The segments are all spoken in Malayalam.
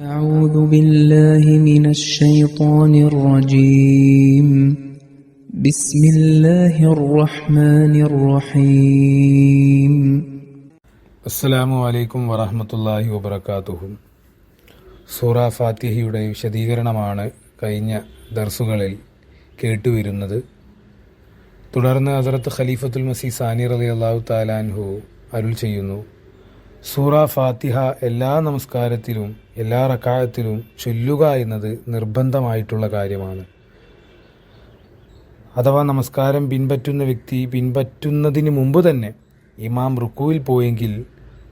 أعوذ بالله من الشيطان الرجيم بسم الله الرحمن الرحيم അസ്സലാമു അലൈക്കും വറഹമത്തല്ലാഹി വബർക്കാത്തുഹു സൂറ ഫാത്തിഹയുടെ വിശദീകരണമാണ് കഴിഞ്ഞ ദർസുകളിൽ കേട്ടുവരുന്നത് തുടർന്ന് ഹസരത്ത് ഖലീഫത്തുൽ മസീ സാനി റലി അള്ളാഹു താലാൻഹു അരുൾ ചെയ്യുന്നു സൂറ ഫാത്തിഹ എല്ലാ നമസ്കാരത്തിലും എല്ലാ റക്കായത്തിലും ചൊല്ലുക എന്നത് നിർബന്ധമായിട്ടുള്ള കാര്യമാണ്. അഥവാ നമസ്കാരം പിൻപറ്റുന്ന വ്യക്തി പിൻപറ്റുന്നതിന് മുമ്പ് തന്നെ ഇമാം റുക്കുവിൽ പോയെങ്കിൽ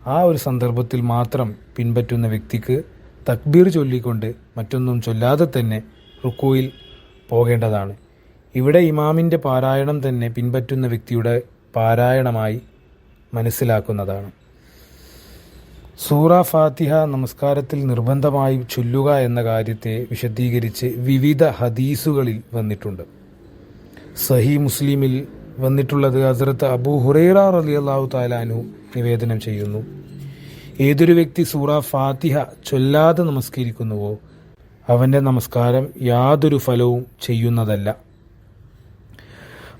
ആ ഒരു സന്ദർഭത്തിൽ മാത്രം പിൻപറ്റുന്ന വ്യക്തിക്ക് തക്ബീർ ചൊല്ലിക്കൊണ്ട് മറ്റൊന്നും ചൊല്ലാതെ തന്നെ റുക്കുവിൽ പോകേണ്ടതാണ്. ഇവിടെ ഇമാമിന്റെ പാരായണം തന്നെ പിൻപറ്റുന്ന വ്യക്തിയുടെ പാരായണമായി മനസ്സിലാക്കുന്നതാണ്. സൂറ ഫാത്തിഹ നമസ്കാരത്തിൽ നിർബന്ധമായി ചൊല്ലുക എന്ന കാര്യത്തെ വിശദീകരിച്ച് വിവിധ ഹദീസുകളിൽ വന്നിട്ടുണ്ട്. സഹി മുസ്ലിമിൽ വന്നിട്ടുള്ളത് ഹസ്രത്ത് അബൂ ഹുറൈറ റലി അള്ളാഹു താലാനു നിവേദനം ചെയ്യുന്നു. ഏതൊരു വ്യക്തി സൂറ ഫാത്തിഹ ചൊല്ലാതെ നമസ്കരിക്കുന്നുവോ അവന്റെ നമസ്കാരം യാതൊരു ഫലവും ചെയ്യുന്നതല്ല.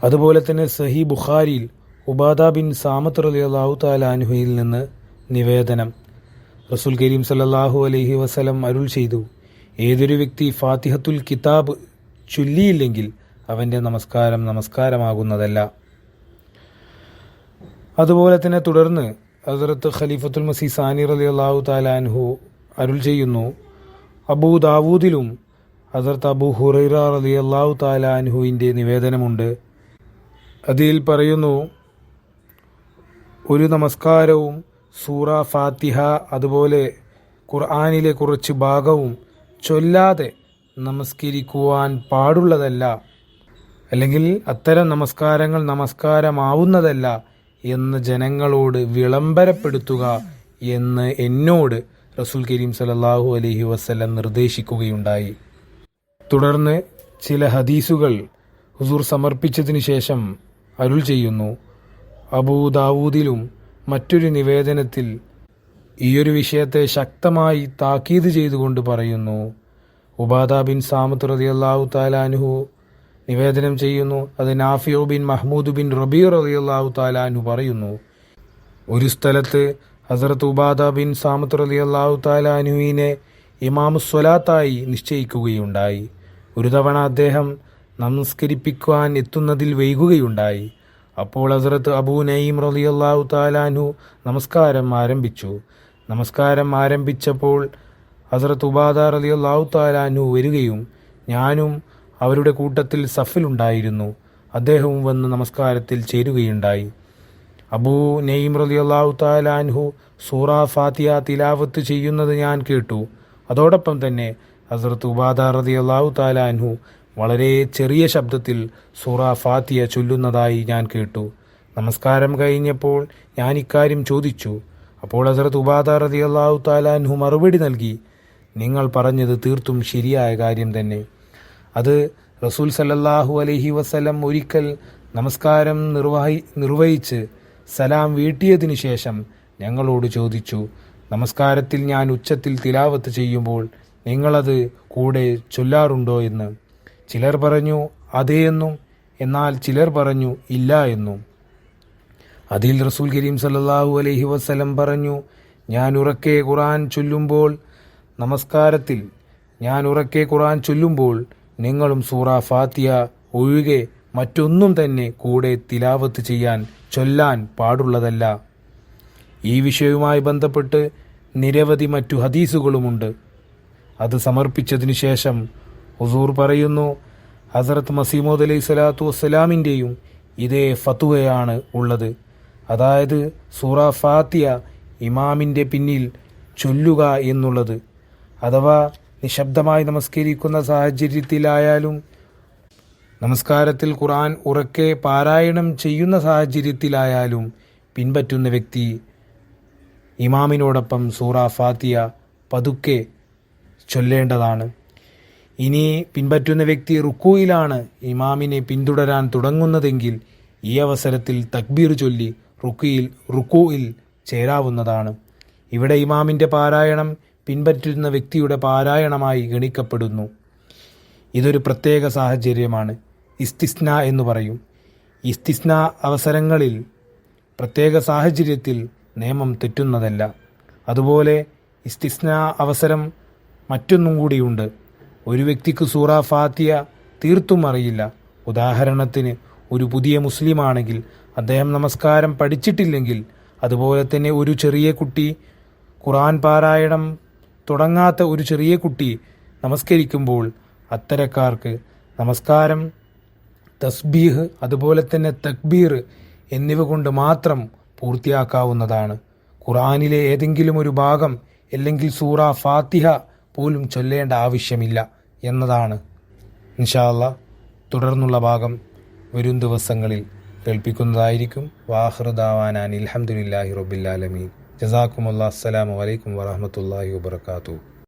അതുപോലെ തന്നെ സഹി ബുഖാരിയിൽ ഉബാദ ബിൻ സാമത്ത് റലി അള്ളാഹു താലാനുഹയിൽ നിന്ന് നിവേദനം റസൂൽ കരീം സല്ലാഹു അലഹി വസല്ലം അരുൾ ചെയ്തു. ഏതൊരു വ്യക്തി ഫാത്തിഹത്തുൽ കിതാബ് ചൊല്ലിയില്ലെങ്കിൽ അവന്റെ നമസ്കാരം നമസ്കാരമാകുന്നതല്ല. അതുപോലെ തന്നെ തുടർന്ന് ഹസരത്ത് ഖലീഫത്തുൽ മസീ സാനി റലി അള്ളാഹു താലാൻഹു അരുൾ ചെയ്യുന്നു. അബൂ ദാവൂദിലും ഹസരത്ത് അബൂ ഹുറൈറ റലി അള്ളാഹു താലാൻഹുവിന്റെ നിവേദനമുണ്ട്. അതിൽ പറയുന്നു ഒരു നമസ്കാരവും സൂറ ഫാത്തിഹ അതുപോലെ ഖുർആാനിലെ കുറച്ച് ഭാഗവും ചൊല്ലാതെ നമസ്കരിക്കുവാൻ പാടുള്ളതല്ല. അല്ലെങ്കിൽ അത്തരം നമസ്കാരങ്ങൾ നമസ്കാരമാവുന്നതല്ല എന്ന് ജനങ്ങളോട് വിളംബരപ്പെടുത്തുക എന്ന് എന്നോട് റസൂൽ കരീം സലല്ലാഹു അലഹി വസ്ലം നിർദ്ദേശിക്കുകയുണ്ടായി. തുടർന്ന് ചില ഹദീസുകൾ ഹുസൂർ സമർപ്പിച്ചതിന് ശേഷം അരുൾ ചെയ്യുന്നു. അബൂ ദാവൂദിലും മറ്റൊരു നിവേദനത്തിൽ ഈയൊരു വിഷയത്തെ ശക്തമായി താക്കീത് ചെയ്തുകൊണ്ട് പറയുന്നു. ഉബാദ ബിൻ സാമത്ത് റതി അള്ളാഹു താലാനുഹു നിവേദനം ചെയ്യുന്നു. അത് നാഫിയോ ബിൻ മഹ്മൂദ് ബിൻ റബീർ റതി അള്ളാഹു താലാനു പറയുന്നു. ഒരു സ്ഥലത്ത് ഹസരത്ത് ഉബാദ ബിൻ സാമത്ത് റതി അള്ളാഹു താലാനുവിനെ ഇമാമു സ്വലാത്തായി നിശ്ചയിക്കുകയുണ്ടായി. ഒരു തവണ അദ്ദേഹം നമസ്കരിപ്പിക്കുവാൻ എത്തുന്നതിൽ വൈകുകയുണ്ടായി. അപ്പോൾ ഹസ്രത്ത് അബൂ നയീം റലി അള്ളാഹു താലാനു നമസ്കാരം ആരംഭിച്ചു. നമസ്കാരം ആരംഭിച്ചപ്പോൾ ഹസ്രത്ത് ഉബാദ റലി അള്ളാഹു താലാനു വരികയും ഞാനും അവരുടെ കൂട്ടത്തിൽ സഫിലുണ്ടായിരുന്നു. അദ്ദേഹവും വന്ന് നമസ്കാരത്തിൽ ചേരുകയുണ്ടായി. അബൂ നെയ്ം റലി അള്ളാഹു താലാൻഹു സൂറ ഫാത്തിയ തിലാവത്ത് ചെയ്യുന്നത് ഞാൻ കേട്ടു. അതോടൊപ്പം തന്നെ ഹസ്രത്ത് ഉബാദ റതി അള്ളാഹു താലാൻഹു വളരെ ചെറിയ ശബ്ദത്തിൽ സൂറ ഫാത്തിയ ചൊല്ലുന്നതായി ഞാൻ കേട്ടു. നമസ്കാരം കഴിഞ്ഞപ്പോൾ ഞാൻ ഇക്കാര്യം ചോദിച്ചു. അപ്പോൾ ഹസരത്ത് ഉബാദ റതി അള്ളാഹു താലാൻഹു മറുപടി നൽകി. നിങ്ങൾ പറഞ്ഞത് തീർത്തും ശരിയായ കാര്യം തന്നെ. അത് റസൂൽ സല്ലല്ലാഹു അലൈഹി വസല്ലം ഒരിക്കൽ നമസ്കാരം നിർവഹി നിർവഹിച്ച് സലാം വീട്ടിയതിനു ശേഷം ഞങ്ങളോട് ചോദിച്ചു നമസ്കാരത്തിൽ ഞാൻ ഉച്ചത്തിൽ തിലാവത്ത് ചെയ്യുമ്പോൾ നിങ്ങളത് കൂടെ ചൊല്ലാറുണ്ടോ? എന്ന്. ചിലർ പറഞ്ഞു അതേ എന്നും. എന്നാൽ ചിലർ പറഞ്ഞു ഇല്ല എന്നും. അതിൽ റസൂൽ കരീം സല്ലാഹു അലഹി വസ്ലം പറഞ്ഞു ഞാൻ ഉറക്കെ ഖുറാൻ ചൊല്ലുമ്പോൾ നമസ്കാരത്തിൽ ഞാൻ ഉറക്കെ ഖുറാൻ ചൊല്ലുമ്പോൾ നിങ്ങളും സൂറ ഫാത്തിയ ഒഴികെ മറ്റൊന്നും തന്നെ കൂടെ തിലാവത്ത് ചെയ്യാൻ ചൊല്ലാൻ പാടുള്ളതല്ല. ഈ വിഷയവുമായി ബന്ധപ്പെട്ട് നിരവധി മറ്റു ഹദീസുകളുമുണ്ട്. അത് സമർപ്പിച്ചതിനു ശേഷം ഹുസൂർ പറയുന്നു ഹസരത്ത് മസീമോദ് അലൈഹി സ്വലാത്തു വസ്സലാമിന്റെയും ഇതേ ഫത്തുവയാണ് ഉള്ളത്. അതായത് സൂറ ഫാത്തിയ ഇമാമിന്റെ പിന്നിൽ ചൊല്ലുക എന്നുള്ളത്. അഥവാ നിശബ്ദമായി നമസ്കരിക്കുന്ന സാഹചര്യത്തിലായാലും നമസ്കാരത്തിൽ ഖുർആൻ ഉറക്കെ പാരായണം ചെയ്യുന്ന സാഹചര്യത്തിലായാലും പിൻപറ്റുന്ന വ്യക്തി ഇമാമിനോടൊപ്പം സൂറ ഫാത്തിയ പതുക്കെ ചൊല്ലേണ്ടതാണ്. ഇനി പിൻപറ്റുന്ന വ്യക്തി റുക്കുയിലാണ് ഇമാമിനെ പിന്തുടരാൻ തുടങ്ങുന്നതെങ്കിൽ ഈ അവസരത്തിൽ തക്ബീർ ചൊല്ലി റുക്കുയിൽ റുക്കുയിൽ ചേരാവുന്നതാണ്. ഇവിടെ ഇമാമിന്റെ പാരായണം പിൻപറ്റുന്ന വ്യക്തിയുടെ പാരായണമായി ഗണിക്കപ്പെടുന്നു. ഇതൊരു പ്രത്യേക സാഹചര്യമാണ്. ഇസ്തിസ്ന എന്ന് പറയും. ഇസ്തിസ്ന അവസരങ്ങളിൽ പ്രത്യേക സാഹചര്യത്തിൽ നിയമം തെറ്റുന്നതല്ല. അതുപോലെ ഇസ്തിസ്ന അവസരം മറ്റൊന്നും കൂടിയുണ്ട്. ഒരു വ്യക്തിക്ക് സൂറ ഫാത്തിയ തീർത്തും അറിയില്ല. ഉദാഹരണത്തിന് ഒരു പുതിയ മുസ്ലിമാണെങ്കിൽ അദ്ദേഹം നമസ്കാരം പഠിച്ചിട്ടില്ലെങ്കിൽ അതുപോലെ തന്നെ ഒരു ചെറിയ കുട്ടി ഖുറാൻ പാരായണം തുടങ്ങാത്ത ഒരു ചെറിയ കുട്ടി നമസ്കരിക്കുമ്പോൾ അത്തരക്കാർക്ക് നമസ്കാരം തസ്ബീഹ് അതുപോലെ തന്നെ തക്ബീർ എന്നിവ കൊണ്ട് മാത്രം പൂർത്തിയാക്കാവുന്നതാണ്. ഖുറാനിലെ ഏതെങ്കിലും ഒരു ഭാഗം അല്ലെങ്കിൽ സൂറ ഫാത്തിഹ പോലും ചൊല്ലേണ്ട ആവശ്യമില്ല എന്നതാണ് ഇൻഷാല്ല തുടർന്നുള്ള ഭാഗം വരും ദിവസങ്ങളിൽ കേൾപ്പിക്കുന്നതായിരിക്കും. വാഹൃദാവാനാൻ അലഹമുല്ലാഹി റബ്ബില്ലാലമീൻ ജസാക്കുമുല്ലാ അസ്സലാമു അലൈക്കും വറഹമത്തല്ലാഹി വബർക്കാത്തു